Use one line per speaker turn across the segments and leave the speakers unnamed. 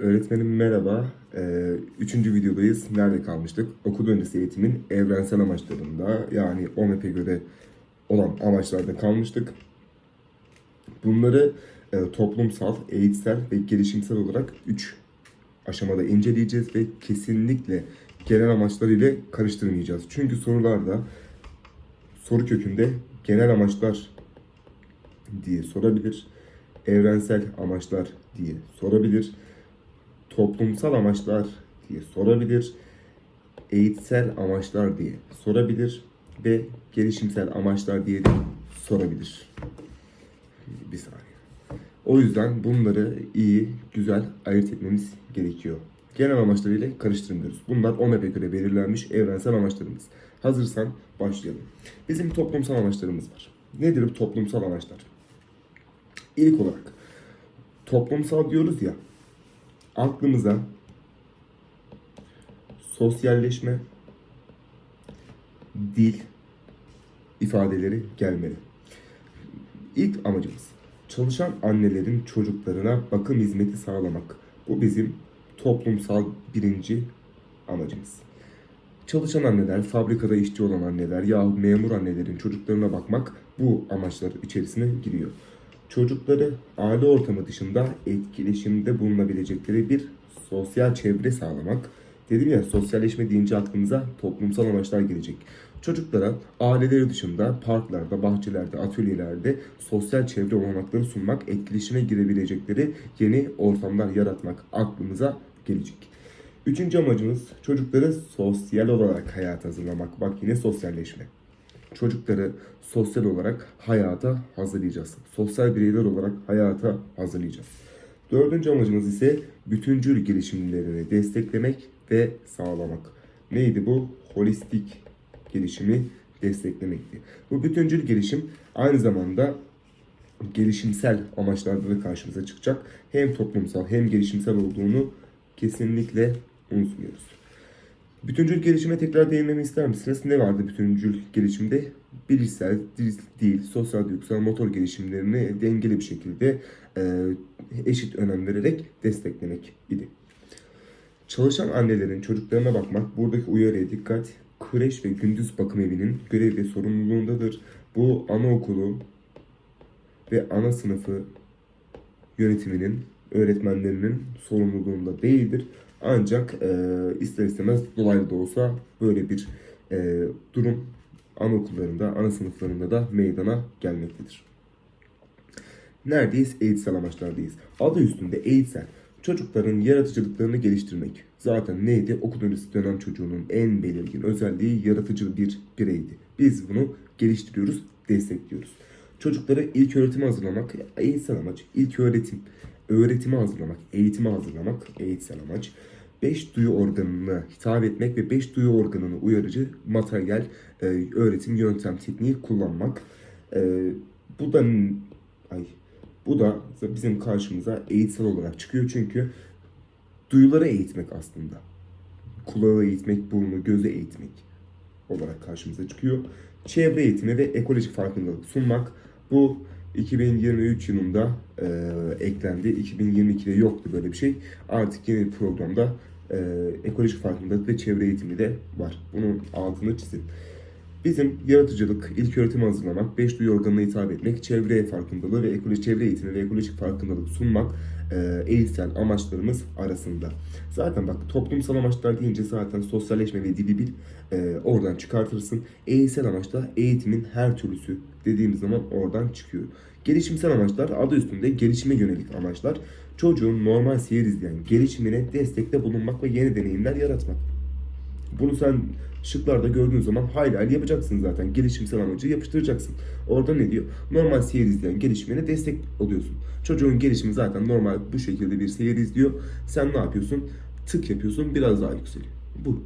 Öğretmenim merhaba. Ee, üçüncü videodayız. Nerede kalmıştık? Okul öncesi eğitimin evrensel amaçlarında yani OMP'e göre olan amaçlarda kalmıştık. Bunları e, toplumsal, eğitsel ve gelişimsel olarak üç aşamada inceleyeceğiz ve kesinlikle genel amaçlar ile karıştırmayacağız. Çünkü sorularda soru kökünde genel amaçlar diye sorabilir. Evrensel amaçlar diye sorabilir. Toplumsal amaçlar diye sorabilir. Eğitsel amaçlar diye sorabilir ve gelişimsel amaçlar diye de sorabilir. Bir saniye. O yüzden bunları iyi, güzel ayırt etmemiz gerekiyor. Genel amaçlarıyla karıştırmıyoruz. Bunlar OMEP'e göre belirlenmiş evrensel amaçlarımız. Hazırsan başlayalım. Bizim toplumsal amaçlarımız var. Nedir bu toplumsal amaçlar? İlk olarak toplumsal diyoruz ya aklımıza sosyalleşme, dil ifadeleri gelmeli. İlk amacımız çalışan annelerin çocuklarına bakım hizmeti sağlamak. Bu bizim toplumsal birinci amacımız. Çalışan anneler, fabrikada işçi olan anneler yahut memur annelerin çocuklarına bakmak bu amaçlar içerisine giriyor. Çocukları aile ortamı dışında etkileşimde bulunabilecekleri bir sosyal çevre sağlamak. Dedim ya sosyalleşme deyince aklımıza toplumsal amaçlar gelecek. Çocuklara aileleri dışında parklarda, bahçelerde, atölyelerde sosyal çevre olanakları sunmak, etkileşime girebilecekleri yeni ortamlar yaratmak aklımıza gelecek. Üçüncü amacımız çocukları sosyal olarak hayata hazırlamak. Bak yine sosyalleşme. Çocukları sosyal olarak hayata hazırlayacağız. Sosyal bireyler olarak hayata hazırlayacağız. Dördüncü amacımız ise bütüncül gelişimlerini desteklemek ve sağlamak. Neydi bu? Holistik gelişimi desteklemekti. Bu bütüncül gelişim aynı zamanda gelişimsel amaçlarda da karşımıza çıkacak. Hem toplumsal hem gelişimsel olduğunu kesinlikle unutmuyoruz. Bütüncül gelişime tekrar değinmemi ister misiniz? Ne vardı bütüncül gelişimde? Bilişsel, dil, sosyal, duygusal, motor gelişimlerini dengeli bir şekilde e, eşit önem vererek desteklemek idi. Çalışan annelerin çocuklarına bakmak, buradaki uyarıya dikkat, kreş ve gündüz bakım evinin görev ve sorumluluğundadır. Bu anaokulu ve ana sınıfı yönetiminin, öğretmenlerinin sorumluluğunda değildir. Ancak e, ister istemez dolaylı da olsa böyle bir e, durum anaokullarında, ana sınıflarında da meydana gelmektedir. Neredeyiz? Eğitsel amaçlardayız. Adı üstünde eğitsel. Çocukların yaratıcılıklarını geliştirmek. Zaten neydi? Okul öncesi dönem çocuğunun en belirgin özelliği yaratıcı bir bireydi. Biz bunu geliştiriyoruz, destekliyoruz. Çocukları ilk öğretime hazırlamak, eğitsel amaç. İlk öğretim, öğretime hazırlamak, eğitime hazırlamak, eğitsel amaç. Beş duyu organına hitap etmek ve beş duyu organını uyarıcı materyal, e, öğretim, yöntem, tekniği kullanmak. E, bu da ay bu da bizim karşımıza eğitsel olarak çıkıyor çünkü duyuları eğitmek aslında. Kulağı eğitmek, burnu, gözü eğitmek olarak karşımıza çıkıyor. Çevre eğitimi ve ekolojik farkındalık sunmak. Bu 2023 yılında e, eklendi. 2022'de yoktu böyle bir şey. Artık yeni programda e, ekolojik farkındalık ve çevre eğitimi de var. Bunun altını çizin. Bizim yaratıcılık, ilk öğretim hazırlamak, beş duyu organına hitap etmek, çevre farkındalığı ve ekoloji çevre eğitimi ve ekolojik farkındalık sunmak e, eğitsel amaçlarımız arasında. Zaten bak toplumsal amaçlar deyince zaten sosyalleşme ve dili bil e, oradan çıkartırsın. Eğitsel amaçlar eğitimin her türlüsü dediğimiz zaman oradan çıkıyor. Gelişimsel amaçlar adı üstünde gelişime yönelik amaçlar. Çocuğun normal seyir izleyen gelişimine destekte bulunmak ve yeni deneyimler yaratmak. Bunu sen şıklarda gördüğün zaman hayli hayli yapacaksın zaten. Gelişimsel amacı yapıştıracaksın. Orada ne diyor? Normal seyir izleyen gelişimine destek oluyorsun. Çocuğun gelişimi zaten normal bu şekilde bir seyir izliyor. Sen ne yapıyorsun? Tık yapıyorsun biraz daha yükseliyor. Bu.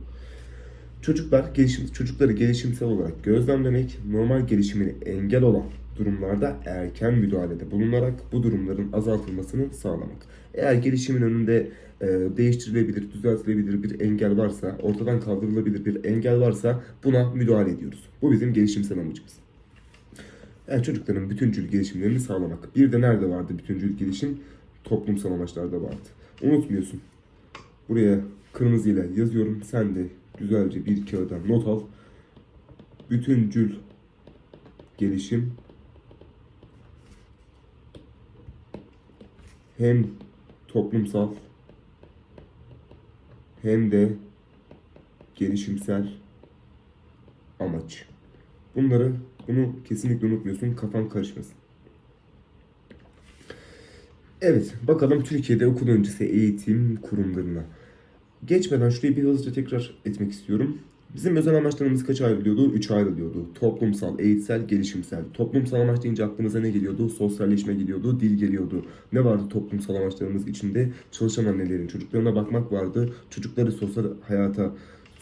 Çocuklar gelişim, çocukları gelişimsel olarak gözlemlemek, normal gelişimine engel olan durumlarda erken müdahalede bulunarak bu durumların azaltılmasını sağlamak. Eğer gelişimin önünde e, değiştirilebilir, düzeltilebilir bir engel varsa, ortadan kaldırılabilir bir engel varsa buna müdahale ediyoruz. Bu bizim gelişimsel amacımız. Yani çocukların bütüncül gelişimlerini sağlamak. Bir de nerede vardı bütüncül gelişim? Toplumsal amaçlarda vardı. Unutmuyorsun. Buraya kırmızıyla yazıyorum. Sen de güzelce bir kağıda not al. Bütüncül gelişim hem toplumsal hem de gelişimsel amaç. Bunları bunu kesinlikle unutmuyorsun. Kafan karışmasın. Evet, bakalım Türkiye'de okul öncesi eğitim kurumlarına. Geçmeden şurayı bir hızlıca tekrar etmek istiyorum. Bizim özel amaçlarımız kaç ayrılıyordu? 3 ayrılıyordu. Toplumsal, eğitsel, gelişimsel. Toplumsal amaç deyince aklımıza ne geliyordu? Sosyalleşme geliyordu, dil geliyordu. Ne vardı toplumsal amaçlarımız içinde? Çalışan annelerin çocuklarına bakmak vardı. Çocukları sosyal hayata,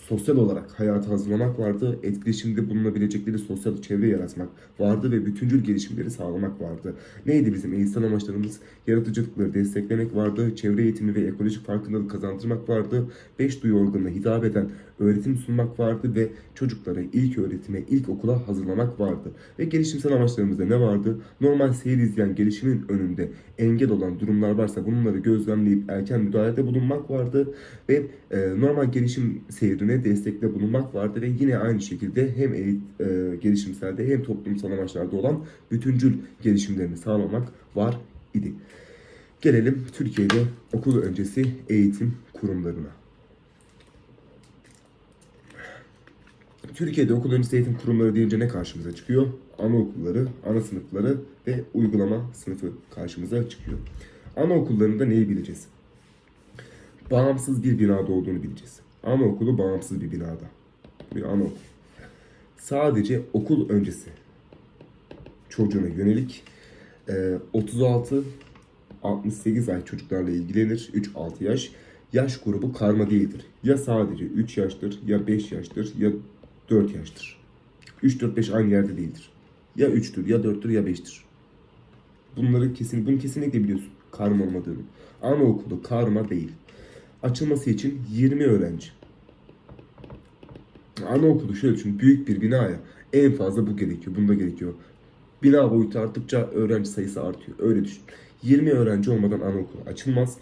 sosyal olarak hayata hazırlamak vardı. Etkileşimde bulunabilecekleri sosyal çevre yaratmak vardı ve bütüncül gelişimleri sağlamak vardı. Neydi bizim eğitsel amaçlarımız? Yaratıcılıkları desteklemek vardı. Çevre eğitimi ve ekolojik farkındalık kazandırmak vardı. Beş duyu organına hitap eden öğretim sunmak vardı ve çocukları ilk öğretime, ilk okula hazırlamak vardı. Ve gelişimsel amaçlarımızda ne vardı? Normal seyir izleyen gelişimin önünde engel olan durumlar varsa bunları gözlemleyip erken müdahalede bulunmak vardı ve e, normal gelişim seyrine destekle bulunmak vardı ve yine aynı şekilde hem eğit, e, gelişimselde hem toplumsal amaçlarda olan bütüncül gelişimlerini sağlamak var idi. Gelelim Türkiye'de okul öncesi eğitim kurumlarına. Türkiye'de okul öncesi eğitim kurumları deyince ne karşımıza çıkıyor? Anaokulları, ana sınıfları ve uygulama sınıfı karşımıza çıkıyor. Anaokullarında neyi bileceğiz? Bağımsız bir binada olduğunu bileceğiz. Anaokulu bağımsız bir binada. Bir anaokul. Sadece okul öncesi çocuğuna yönelik e, 36 68 ay çocuklarla ilgilenir. 3-6 yaş. Yaş grubu karma değildir. Ya sadece 3 yaştır, ya 5 yaştır, ya 4 yaştır. 3-4-5 aynı yerde değildir. Ya 3'tür, ya 4'tür, ya 5'tir. Bunları kesin, bunu kesinlikle biliyorsun. Karma olmadığını. Anaokulu karma değil. Açılması için 20 öğrenci. Anaokulu şöyle düşün. Büyük bir bina ya. En fazla bu gerekiyor. Bunda gerekiyor. Bina boyutu arttıkça öğrenci sayısı artıyor. Öyle düşün. 20 öğrenci olmadan anaokulu açılmaz.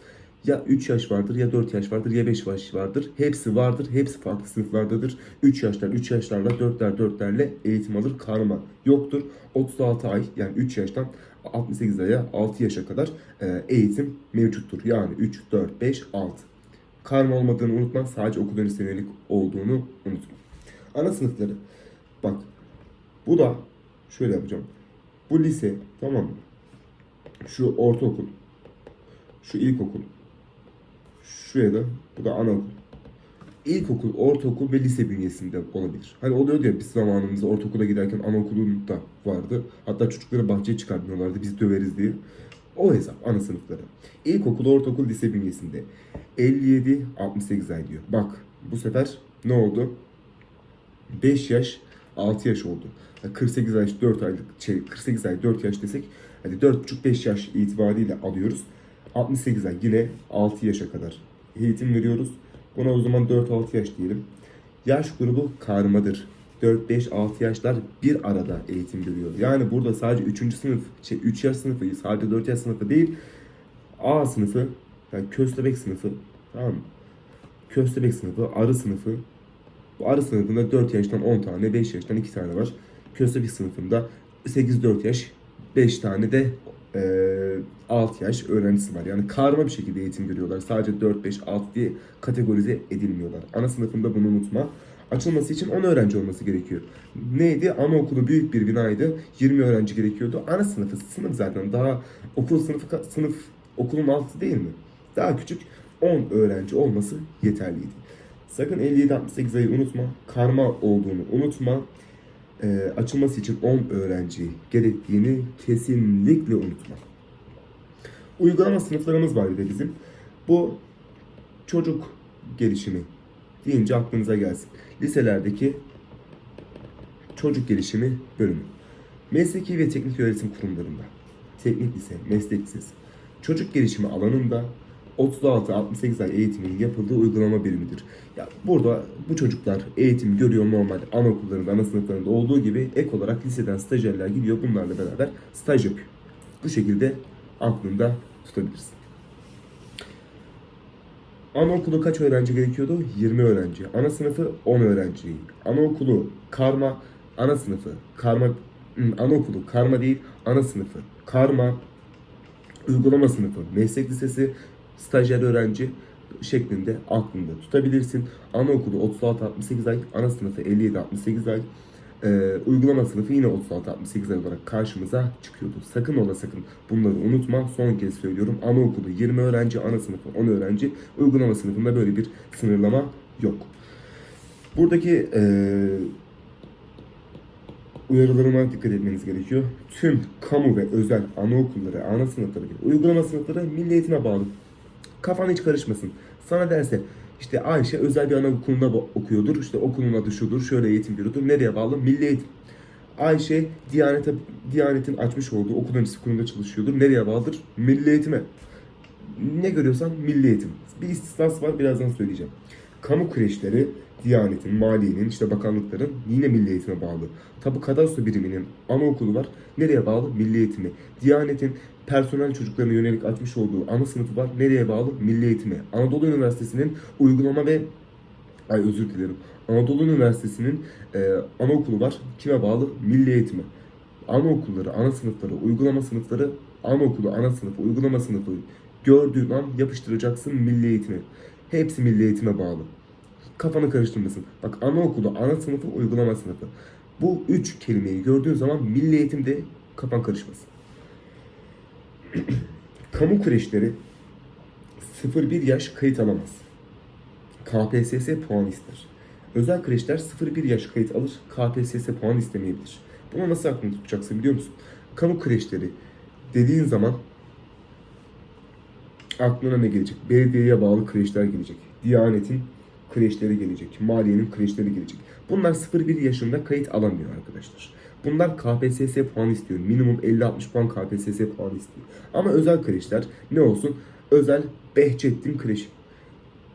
Ya 3 yaş vardır, ya 4 yaş vardır, ya 5 yaş vardır. Hepsi vardır, hepsi farklı sınıflardadır. 3 yaşlar, 3 yaşlarla, 4'ler, 4'lerle eğitim alır. Karma yoktur. 36 ay, yani 3 yaştan 68 aya 6 yaşa kadar e, eğitim mevcuttur. Yani 3, 4, 5, 6. Karma olmadığını unutma, sadece okul öncesi yönelik olduğunu unutma. Ana sınıfları. Bak, bu da şöyle yapacağım. Bu lise, tamam mı? Şu ortaokul, şu ilkokul, şuraya da bu da anaokul. İlkokul, ortaokul ve lise bünyesinde olabilir. Hani oluyor ya biz zamanımızda ortaokula giderken anaokulunda vardı. Hatta çocukları bahçeye çıkartmıyorlardı biz döveriz diye. O hesap ana sınıfları. İlkokul, ortaokul, lise bünyesinde 57-68 ay diyor. Bak bu sefer ne oldu? 5 yaş 6 yaş oldu. Yani 48 ay 4 aylık şey 48 ay 4 yaş desek hadi 4,5-5 yaş itibariyle alıyoruz. 68 ay yine 6 yaşa kadar eğitim veriyoruz. Buna o zaman 4-6 yaş diyelim. Yaş grubu karmadır. 4-5-6 yaşlar bir arada eğitim görüyor. Yani burada sadece 3. sınıf, şey 3 yaş sınıfı, sadece 4 yaş sınıfı değil. A sınıfı, yani köstebek sınıfı, tamam mı? Köstebek sınıfı, arı sınıfı, bu arı sınıfında 4 yaştan 10 tane, 5 yaştan 2 tane var. Köstebek sınıfında 8-4 yaş, 5 tane de e, 6 yaş öğrencisi var. Yani karma bir şekilde eğitim görüyorlar. Sadece 4, 5, 6 diye kategorize edilmiyorlar. Ana sınıfında bunu unutma. Açılması için 10 öğrenci olması gerekiyor. Neydi? Anaokulu büyük bir binaydı. 20 öğrenci gerekiyordu. Ana sınıfı sınıf zaten daha okul sınıfı sınıf okulun altı değil mi? Daha küçük 10 öğrenci olması yeterliydi. Sakın 57-68 ayı unutma. Karma olduğunu unutma. Ee, açılması için 10 öğrenci gerektiğini kesinlikle unutma. Uygulama sınıflarımız var bir de bizim. Bu çocuk gelişimi deyince aklınıza gelsin. Liselerdeki çocuk gelişimi bölümü. Mesleki ve teknik öğretim kurumlarında, teknik lise, meslek lisesi, çocuk gelişimi alanında 36-68 ay eğitimin yapıldığı uygulama birimidir. Ya burada bu çocuklar eğitim görüyor normal anaokullarında, ana sınıflarında olduğu gibi ek olarak liseden stajyerler gidiyor bunlarla beraber staj yapıyor. Bu şekilde aklında tutabilirsin. Anaokulu kaç öğrenci gerekiyordu? 20 öğrenci. Ana sınıfı 10 öğrenci. Anaokulu karma, ana sınıfı karma, hmm, anaokulu karma değil, ana sınıfı karma, uygulama sınıfı, meslek lisesi, stajyer öğrenci şeklinde aklında tutabilirsin. Anaokulu 36-68 ay, ana sınıfı 57-68 ay, ee, uygulama sınıfı yine 36-68 ay olarak karşımıza çıkıyordu. Sakın ola sakın bunları unutma. Son kez söylüyorum. Anaokulu 20 öğrenci, ana sınıfı 10 öğrenci, uygulama sınıfında böyle bir sınırlama yok. Buradaki ee, uyarılarıma dikkat etmeniz gerekiyor. Tüm kamu ve özel anaokulları, ana sınıfları, uygulama sınıfları milli eğitime bağlı. Kafan hiç karışmasın. Sana derse işte Ayşe özel bir anaokulunda okuyordur. İşte okulun adı şudur, şöyle eğitim görüyordur. Nereye bağlı? Milli eğitim. Ayşe Diyanet'e, Diyanet'in açmış olduğu okul öncesi kurumda çalışıyordur. Nereye bağlıdır? Milli eğitime. Ne görüyorsan milli eğitim. Bir istisnası var birazdan söyleyeceğim. Kamu kreşleri Diyanet'in, Maliye'nin, işte bakanlıkların yine milli eğitime bağlı. Tabu kadastro biriminin anaokulu var. Nereye bağlı? Milli eğitime. Diyanet'in personel çocuklarına yönelik açmış olduğu ana sınıfı var. Nereye bağlı? Milli eğitime. Anadolu Üniversitesi'nin uygulama ve ay özür dilerim. Anadolu Üniversitesi'nin e, anaokulu var. Kime bağlı? Milli eğitime. Anaokulları, ana sınıfları, uygulama sınıfları, anaokulu, ana sınıfı, uygulama sınıfı gördüğün an yapıştıracaksın milli eğitime. Hepsi milli eğitime bağlı. Kafanı karıştırmasın. Bak anaokulu, ana sınıfı, uygulama sınıfı. Bu üç kelimeyi gördüğün zaman milli eğitimde kafan karışmasın. Kamu kreşleri 0-1 yaş kayıt alamaz. KPSS puan ister. Özel kreşler 0-1 yaş kayıt alır, KPSS puan istemeyebilir. Bunu nasıl aklında tutacaksın biliyor musun? Kamu kreşleri dediğin zaman aklına ne gelecek? Belediyeye bağlı kreşler gelecek. Diyanet'in kreşleri gelecek. Maliye'nin kreşleri gelecek. Bunlar 0-1 yaşında kayıt alamıyor arkadaşlar. Bunlar KPSS puan istiyor. Minimum 50-60 puan KPSS puanı istiyor. Ama özel kreşler ne olsun? Özel Behçettin kreşi.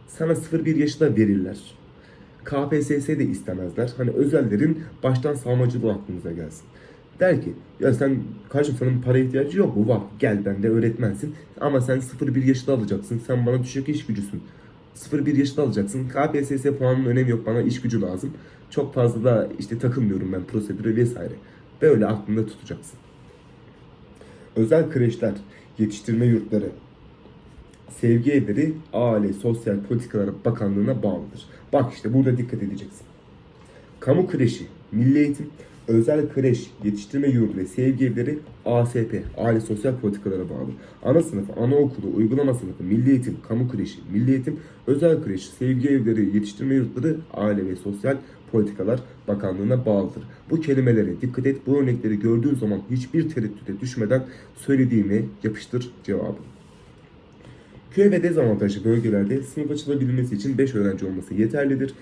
Sana 0-1 yaşı da verirler. KPSS de istemezler. Hani özellerin baştan sağmacılığı aklınıza gelsin. Der ki ya sen kardeşim senin para ihtiyacı yok mu? Var. Gel ben de öğretmensin. Ama sen 0-1 yaşında alacaksın. Sen bana düşük iş gücüsün. 0-1 yaşında alacaksın. KPSS puanının önemi yok. Bana iş gücü lazım. Çok fazla da işte takılmıyorum ben prosedüre vesaire. Böyle aklında tutacaksın. Özel kreşler, yetiştirme yurtları, sevgi evleri Aile Sosyal Politikalar Bakanlığı'na bağlıdır. Bak işte burada dikkat edeceksin. Kamu kreşi, milli eğitim, özel kreş, yetiştirme yurdu ve sevgi evleri ASP, Aile Sosyal Politikalara bağlı. Ana sınıfı, anaokulu, uygulama sınıfı, milli eğitim, kamu kreşi, milli eğitim, özel kreş, sevgi evleri, yetiştirme yurtları Aile ve Sosyal Politikalar Bakanlığı'na bağlıdır. Bu kelimelere dikkat et. Bu örnekleri gördüğün zaman hiçbir tereddüte düşmeden söylediğimi yapıştır cevabı. Köy ve dezavantajlı bölgelerde sınıf açılabilmesi için 5 öğrenci olması yeterlidir.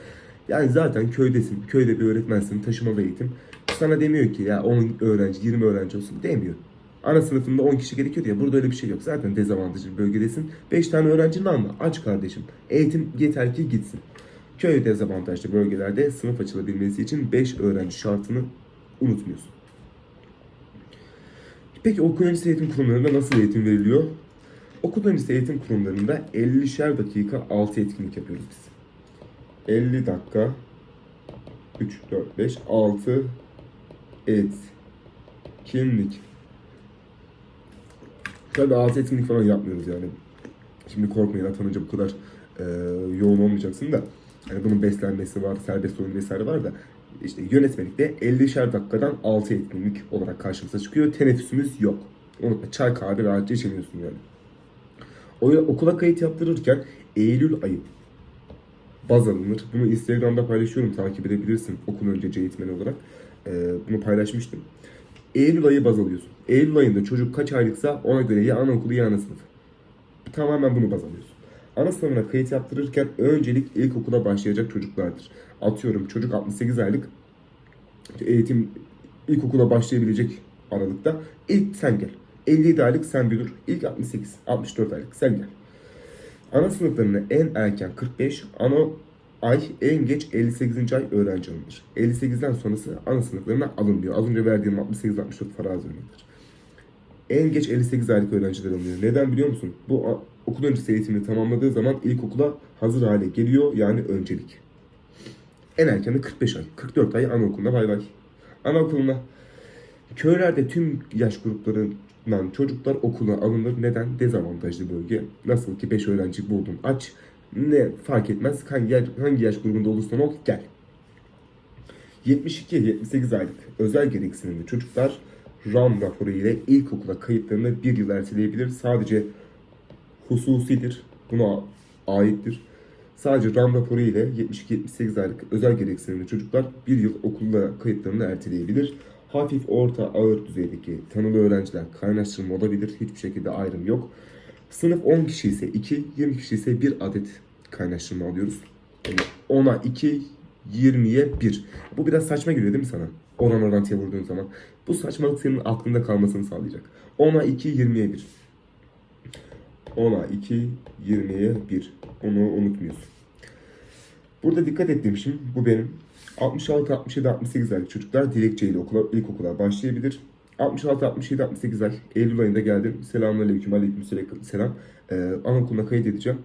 Yani zaten köydesin, köyde bir öğretmensin, taşımalı eğitim. Sana demiyor ki ya 10 öğrenci, 20 öğrenci olsun demiyor. Ana sınıfında 10 kişi gerekiyor ya burada öyle bir şey yok. Zaten dezavantajlı bir bölgedesin. 5 tane öğrencin var mı? Aç kardeşim. Eğitim yeter ki gitsin. Köy dezavantajlı bölgelerde sınıf açılabilmesi için 5 öğrenci şartını unutmuyorsun. Peki okul öncesi eğitim kurumlarında nasıl eğitim veriliyor? Okul öncesi eğitim kurumlarında 50'şer dakika 6 etkinlik yapıyoruz biz. 50 dakika 3, 4, 5, 6 etkinlik. Tabii 6 etkinlik falan yapmıyoruz yani. Şimdi korkmayın atanınca bu kadar e, yoğun olmayacaksın da. Hani bunun beslenmesi var, serbest oyun vesaire var da. işte yönetmelikte 50'şer dakikadan 6 etkinlik olarak karşımıza çıkıyor. Teneffüsümüz yok. Unutma çay kahve rahatça içemiyorsun yani. O okula kayıt yaptırırken Eylül ayı baz alınır. Bunu Instagram'da paylaşıyorum takip edebilirsin okul öncesi eğitmeni olarak. Ee, bunu paylaşmıştım. Eylül ayı baz alıyorsun. Eylül ayında çocuk kaç aylıksa ona göre ya anaokulu ya ana sınıfı. Tamamen bunu baz alıyorsun. Ana sınıfına kayıt yaptırırken öncelik ilkokula başlayacak çocuklardır. Atıyorum çocuk 68 aylık eğitim ilkokula başlayabilecek aralıkta ilk sen gel. 57 aylık sen bir dur. İlk 68, 64 aylık sen gel. Ana sınıflarına en erken 45, ana ay en geç 58. ay öğrenci alınır. 58'den sonrası ana sınıflarına alınmıyor. Az önce verdiğim 68-64 farazi örnektir. En geç 58 aylık öğrenciler alınıyor. Neden biliyor musun? Bu okul öncesi eğitimini tamamladığı zaman ilkokula hazır hale geliyor yani öncelik. En erkeni 45 ay, 44 ay anaokuluna bay bay. Anaokuluna köylerde tüm yaş gruplarından çocuklar okula alınır. Neden? Dezavantajlı bölge. Nasıl ki 5 öğrenci buldun aç. Ne fark etmez hangi, hangi yaş grubunda olursan ol gel. 72-78 aylık özel gereksinimli çocuklar RAM raporu ile ilkokula kayıtlarını bir yıl erteleyebilir. Sadece hususidir. Buna aittir. Sadece RAM raporu ile 72-78 aylık özel gereksinimli çocuklar bir yıl okulda kayıtlarını erteleyebilir. Hafif, orta, ağır düzeydeki tanılı öğrenciler kaynaştırma olabilir. Hiçbir şekilde ayrım yok. Sınıf 10 kişi ise 2, 20 kişi ise 1 adet kaynaştırma alıyoruz. Yani 10'a 2, 20'ye 1. Bu biraz saçma geliyor değil mi sana? Oran orantıya vurduğun zaman. Bu saçmalık senin aklında kalmasını sağlayacak. 10'a 2, 20'ye 1. 10'a 2, 20'ye 1. Onu unutmuyorsun. Burada dikkat ettiğim şey bu benim. 66, 67, 68 aylık çocuklar dilekçeyle okula, ilkokula başlayabilir. 66, 67, 68 ay Eylül ayında geldim. Selamünaleyküm, aleyküm selam. Ee, anaokuluna kayıt edeceğim.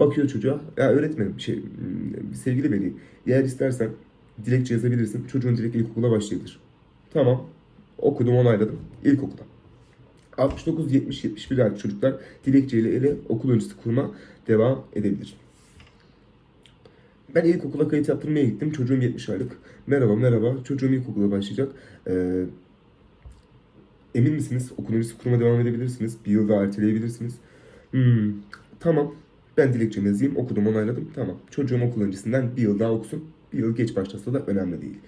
Bakıyor çocuğa. Ya öğretmenim, şey, hmm, sevgili veli, eğer istersen dilekçe yazabilirsin. Çocuğun direkt ilkokula başlayabilir. Tamam. Okudum, onayladım. İlkokula. 69, 70, 71 aylık çocuklar dilekçeyle ele okul öncesi kuruma devam edebilir. Ben ilkokula kayıt yaptırmaya gittim. Çocuğum 70 aylık. Merhaba merhaba. Çocuğum ilkokula başlayacak. Ee, emin misiniz? Okul öncesi kuruma devam edebilirsiniz. Bir yıl daha erteleyebilirsiniz. Hmm, tamam. Ben dilekçemi yazayım. Okudum onayladım. Tamam. Çocuğum okul öncesinden bir yıl daha okusun. Bir yıl geç başlasa da önemli değil.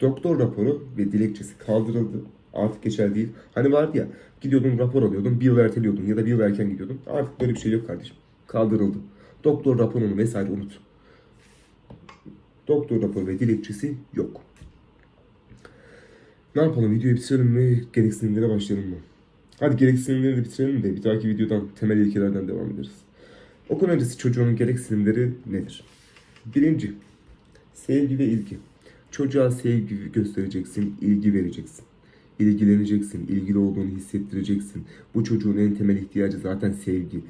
Doktor raporu ve dilekçesi kaldırıldı. Artık geçer değil. Hani vardı ya gidiyordun rapor alıyordun bir yıl erteliyordun ya da bir yıl erken gidiyordun. Artık böyle bir şey yok kardeşim. Kaldırıldı. Doktor raporunu vesaire unut. Doktor raporu ve dilekçesi yok. Ne yapalım? Videoyu bitirelim mi? Gereksinimlere başlayalım mı? Hadi gereksinimleri de bitirelim de bir dahaki videodan temel ilkelerden devam ederiz. Okul öncesi çocuğun gereksinimleri nedir? Birinci, sevgi ve ilgi. Çocuğa sevgi göstereceksin, ilgi vereceksin. İlgileneceksin, ilgili olduğunu hissettireceksin. Bu çocuğun en temel ihtiyacı zaten sevgi.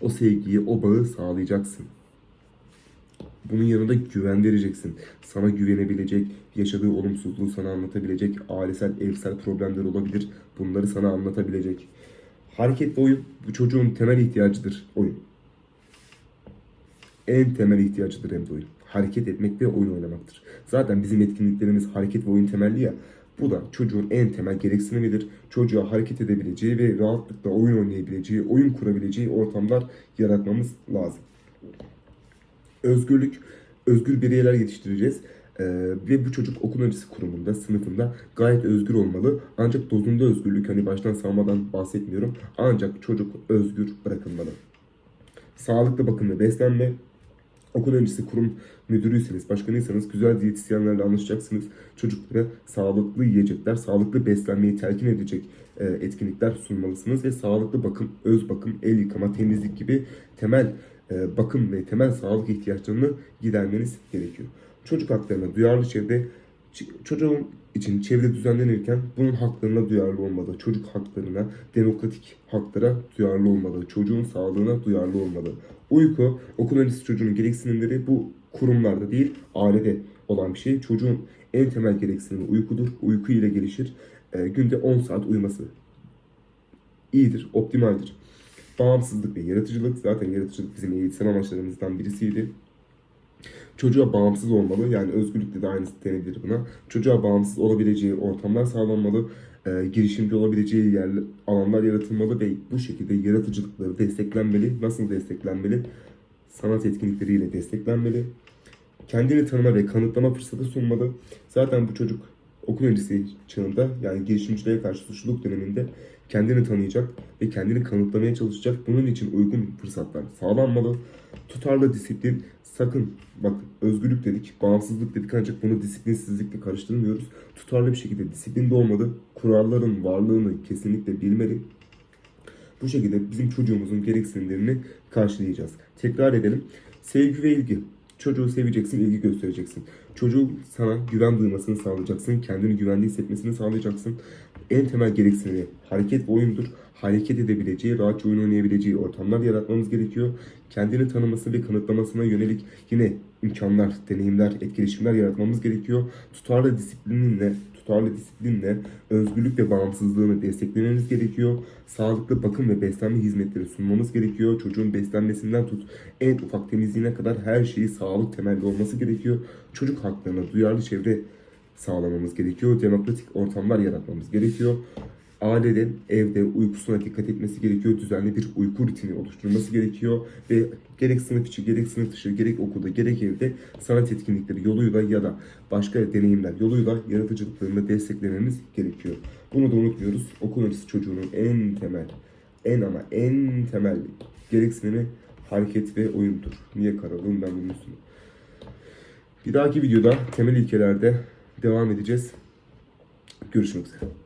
O sevgiyi, o bağı sağlayacaksın. Bunun yanında güven vereceksin. Sana güvenebilecek, yaşadığı olumsuzluğu sana anlatabilecek, ailesel, evsel problemler olabilir. Bunları sana anlatabilecek. Hareket ve oyun bu çocuğun temel ihtiyacıdır oyun. En temel ihtiyacıdır hem de oyun. Hareket etmek ve oyun oynamaktır. Zaten bizim etkinliklerimiz hareket ve oyun temelli ya. Bu da çocuğun en temel gereksinimidir. Çocuğa hareket edebileceği ve rahatlıkla oyun oynayabileceği, oyun kurabileceği ortamlar yaratmamız lazım özgürlük, özgür bireyler yetiştireceğiz. Ee, ve bu çocuk okul öncesi kurumunda, sınıfında gayet özgür olmalı. Ancak dozunda özgürlük, hani baştan savmadan bahsetmiyorum. Ancak çocuk özgür bırakılmalı. Sağlıklı bakım ve beslenme, okul öncesi kurum müdürüyseniz, başkanıysanız güzel diyetisyenlerle anlaşacaksınız. Çocuklara sağlıklı yiyecekler, sağlıklı beslenmeyi telkin edecek e, etkinlikler sunmalısınız ve sağlıklı bakım, öz bakım, el yıkama, temizlik gibi temel bakım ve temel sağlık ihtiyaçlarını gidermeniz gerekiyor. Çocuk haklarına duyarlı çevre çocuğun için çevre düzenlenirken bunun haklarına duyarlı olmalı. Çocuk haklarına, demokratik haklara duyarlı olmalı. Çocuğun sağlığına duyarlı olmalı. Uyku, okul öncesi çocuğun gereksinimleri bu kurumlarda değil, ailede olan bir şey. Çocuğun en temel gereksinimi uykudur. Uyku ile gelişir. E, günde 10 saat uyuması iyidir, optimaldir. Bağımsızlık ve yaratıcılık zaten yaratıcılık bizim eğitsel amaçlarımızdan birisiydi. Çocuğa bağımsız olmalı yani özgürlükte de aynısı denebilir buna. Çocuğa bağımsız olabileceği ortamlar sağlanmalı, e, girişimci olabileceği yer, alanlar yaratılmalı ve bu şekilde yaratıcılıkları desteklenmeli. Nasıl desteklenmeli? Sanat etkinlikleriyle desteklenmeli. Kendini tanıma ve kanıtlama fırsatı sunmalı. Zaten bu çocuk okul öncesi çağında yani girişimciliğe karşı suçluluk döneminde kendini tanıyacak ve kendini kanıtlamaya çalışacak. Bunun için uygun fırsatlar sağlanmalı. Tutarlı disiplin sakın bak özgürlük dedik, bağımsızlık dedik ancak bunu disiplinsizlikle karıştırmıyoruz. Tutarlı bir şekilde disiplinde olmalı. Kuralların varlığını kesinlikle bilmeli. Bu şekilde bizim çocuğumuzun gereksinimlerini karşılayacağız. Tekrar edelim. Sevgi ve ilgi. Çocuğu seveceksin, ilgi göstereceksin. Çocuğun sana güven duymasını sağlayacaksın. Kendini güvende hissetmesini sağlayacaksın. En temel gereksinimi hareket oyundur. hareket edebileceği, rahatça oyun oynayabileceği ortamlar yaratmamız gerekiyor. Kendini tanıması ve kanıtlamasına yönelik yine imkanlar, deneyimler, etkileşimler yaratmamız gerekiyor. Tutarlı disiplinle, tutarlı disiplinle özgürlük ve bağımsızlığını desteklememiz gerekiyor. Sağlıklı bakım ve beslenme hizmetleri sunmamız gerekiyor. Çocuğun beslenmesinden tut en ufak temizliğine kadar her şeyi sağlık temelli olması gerekiyor. Çocuk haklarına duyarlı çevre sağlamamız gerekiyor. Demokratik ortamlar yaratmamız gerekiyor. Ailede, evde uykusuna dikkat etmesi gerekiyor. Düzenli bir uyku rutini oluşturması gerekiyor. Ve gerek sınıf içi, gerek sınıf dışı, gerek okulda, gerek evde sanat etkinlikleri yoluyla ya da başka deneyimler yoluyla yaratıcılıklarını desteklememiz gerekiyor. Bunu da unutmuyoruz. Okul öncesi çocuğunun en temel, en ama en temel gereksinimi hareket ve oyundur. Niye karalığım ben bunun üstüne. Bir dahaki videoda temel ilkelerde devam edeceğiz. Görüşmek üzere.